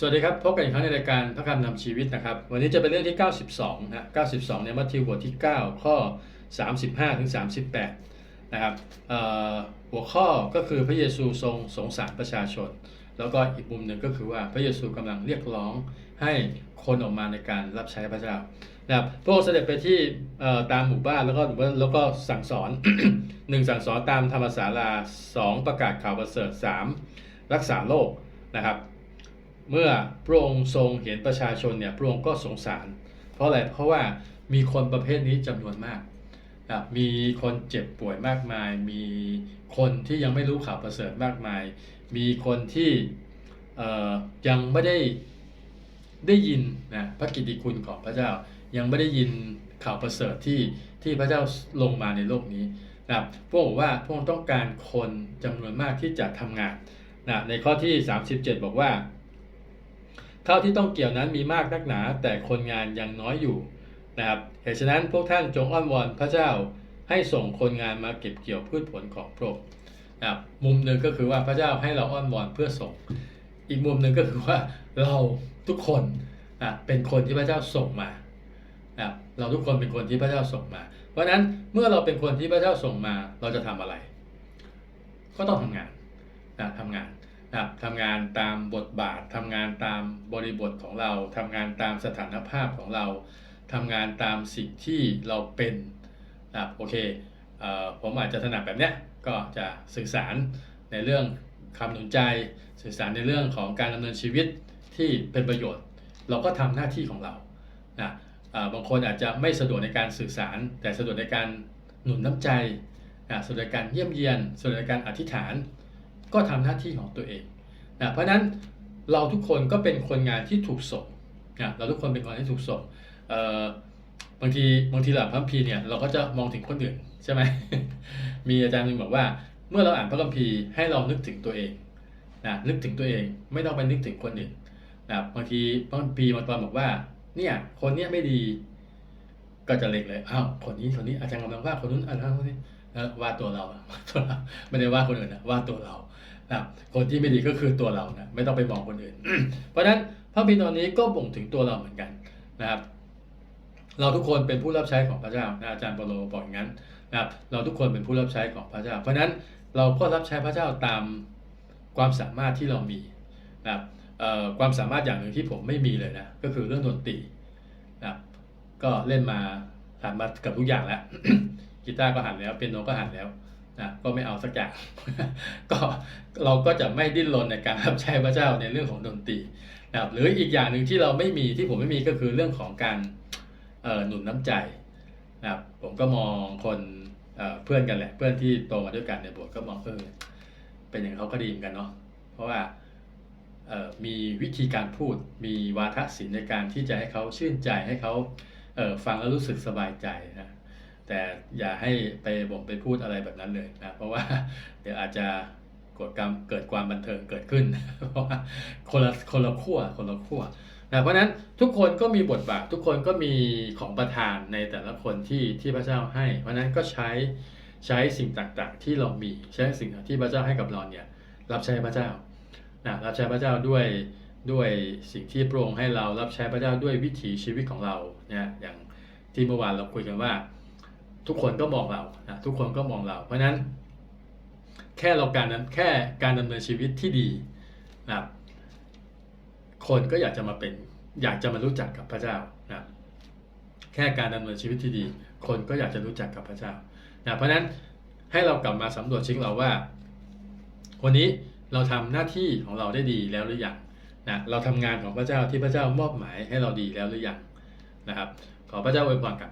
สวัสดีครับ พบกันอีกครั้งในรายการพระคำนำชีวิตนะครับ วันนี้จะเป็นเรื่องที่ 92 นะ 92 ในมัทธิวบทที่ 9 ข้อ 35 ถึง 38 นะครับหัวข้อก็คือพระเยซูทรงสงสารประชาชน แล้วก็อีกมุมหนึ่งก็คือว่าพระเยซูกำลังเรียกร้องให้คนออกมาในการรับใช้พระเจ้านะครับพระองค์เสด็จไปที่ตามหมู่บ้านแล้วก็แล้วก็สั่งสอนหนึ่งสั่งสอนตามธรรมศาลาสองประกาศข่าวประเสริฐสามรักษาโรคนะครับ เมื่อพระองค์ทรงเห็นประชาชนเนี่ยพระองค์ก็สงสาร เพราะอะไรเพราะว่ามีคนประเภทนี้จำนวนมากนะมีคนเจ็บป่วยมากมาย มีคนที่ยังไม่รู้ข่าวประเสริฐมากมาย มีคนที่ยังไม่ได้ได้ยินนะพระกิตติคุณของพระเจ้ายังไม่ได้ยินข่าวประเสริฐที่ที่พระเจ้าลงมาในโลกนี้นะพระองค์บอกว่าพระองค์ต้องการคนจำนวนมากที่จะทำงานนะในข้อที่ 37 บอกว่า เท่าที่ต้องเกี่ยวนั้นมีมากนักหนา แต่คนงานยังน้อยอยู่นะครับเหตุฉะนั้นพวกท่านจงอ้อนวอนพระเจ้าให้ส่งคนงานมาเก็บเกี่ยวพืชผลของพระองค์นะครับมุมหนึ่งก็คือว่าพระเจ้าให้เราอ้อนวอนเพื่อส่ง อีกมุมหนึ่งก็คือว่าเราทุกคนอะเป็นคนที่พระเจ้าส่งมานะครับเราทุกคนเป็นคนที่พระเจ้าส่งมา เพราะฉะนั้นเมื่อเราเป็นคนที่พระเจ้าส่งมา เราจะทำอะไร ก็ต้องทำงานนะทำงาน นะครับทำงานตามบทบาททำงานตามบริบทของเราทำงานตามสถานภาพของเราทำงานตามสิ่งที่เราเป็นนะครับโอเคเออผมอาจจะถนัดแบบเนี้ยก็จะสื่อสารในเรื่องคำหนุนใจ สื่อสารในเรื่องของการดำเนินชีวิตที่เป็นประโยชน์ เราก็ทำหน้าที่ของเรานะบางคนอาจจะไม่สะดวกในการสื่อสาร แต่สะดวกในการหนุนน้ำใจนะสะดวกในการเยี่ยมเยียนสะดวกในการอธิษฐาน ก็ทำหน้าที่ของตัวเองนะเพราะฉะนั้นเราทุกคนก็เป็นคนงานที่ถูกส่งนะเราทุกคนเป็นคนที่ถูกส่งบางทีบางทีเราอ่านพระคัมภีร์เนี่ยเราก็จะมองถึงคนอื่นใช่ไหมมีอาจารย์หนึ่งบอกว่า เมื่อเราอ่านพระคัมภีร์ให้เรานึกถึงตัวเองนะนึกถึงตัวเองไม่ต้องไปนึกถึงคนอื่นนะบางทีพระคัมภีร์บางตอนบอกว่าเนี่ยคนเนี้ยไม่ดีก็จะเล็งเลยอ้าวคนนี้คนนี้อาจารย์กำลังว่าคนนู้นอาจารย์คนนี้ว่าตัวเราไม่ได้ว่าคนอื่นนะว่าตัวเรา นะคนที่ไม่ดีก็คือตัวเรานะไม่ต้องไปมองคนอื่น เพราะฉะนั้นพระบิดานี้ก็บ่งถึงตัวเราเหมือนกันนะครับ เราทุกคนเป็นผู้รับใช้ของพระเจ้านะอาจารย์เปโลบอกอย่างนั้นนะครับเราทุกคนเป็นผู้รับใช้ของพระเจ้า เพราะฉะนั้นเราก็รับใช้พระเจ้าตามความสามารถที่เรามีนะครับความสามารถอย่างหนึ่งที่ผมไม่มีเลยนะก็คือเรื่องดนตรีนะครับก็เล่นมาหันมาเกับทุกอย่างแล้วกีตาร์ก็หันแล้วเปียโนก็หันแล้ว นะก็ไม่เอาสักอย่างก็เราก็จะไม่ดิ้นรนในการรับใช้พระเจ้าในเรื่องของดนตรีนะครับหรืออีกอย่างหนึ่งที่เราไม่มีที่ผมไม่มีก็คือเรื่องของการหนุนน้ำใจนะครับผมก็มองคนเเพื่อนกันแหละ เพื่อนที่โตมาด้วยกันในโบสถ์ก็มองเออเป็นอย่างเขาก็ดีเหมือนกันเนาะเพราะว่ามีวิธีการพูดมีวาทศิลป์ในการที่จะให้เขาชื่นใจให้เขาฟังแล้วรู้สึกสบายใจนะ แต่อย่าให้ไปบ่มไปพูดอะไรแบบนั้นเลยนะเพราะว่าเดี๋ยวอาจจะกดกรรมเกิดความบันเทิงเกิดขึ้น เพราะว่าคนละคนละขั้วคนละขั้วนะเพราะนั้นทุกคนก็มีบทบาททุกคนก็มีของประทานในแต่ละคนที่ที่พระเจ้าให้ เพราะฉะนั้นก็ใช้ใช้สิ่งต่างๆ ที่เรามีใช้สิ่งที่พระเจ้าให้กับเราเนี่ยรับใช้พระเจ้านะรับใช้พระเจ้าด้วยด้วยสิ่งที่พระองค์ให้เรารับใช้พระเจ้าด้วยวิถีชีวิตของเราเนี่ยอย่างที่เมื่อวานเราคุยกันว่า ทุกคนก็มองเรานะทุกคนก็มองเรา เพราะนั้น แค่เราการนั้นแค่การดำเนินชีวิตที่ดีนะครับคนก็อยากจะมาเป็นอยากจะมารู้จักกับพระเจ้านะแค่การดำเนินชีวิตที่ดี คนก็อยากจะรู้จักกับพระเจ้านะเพราะนั้นให้เรากลับมาสำรวจชีวิตเราว่า วันนี้เราทำหน้าที่ของเราได้ดีแล้วหรือยังนะเราทำงานของพระเจ้าที่พระเจ้ามอบหมายให้เราดีแล้วหรือยังนะครับ ขอพระเจ้าอวยพรกับ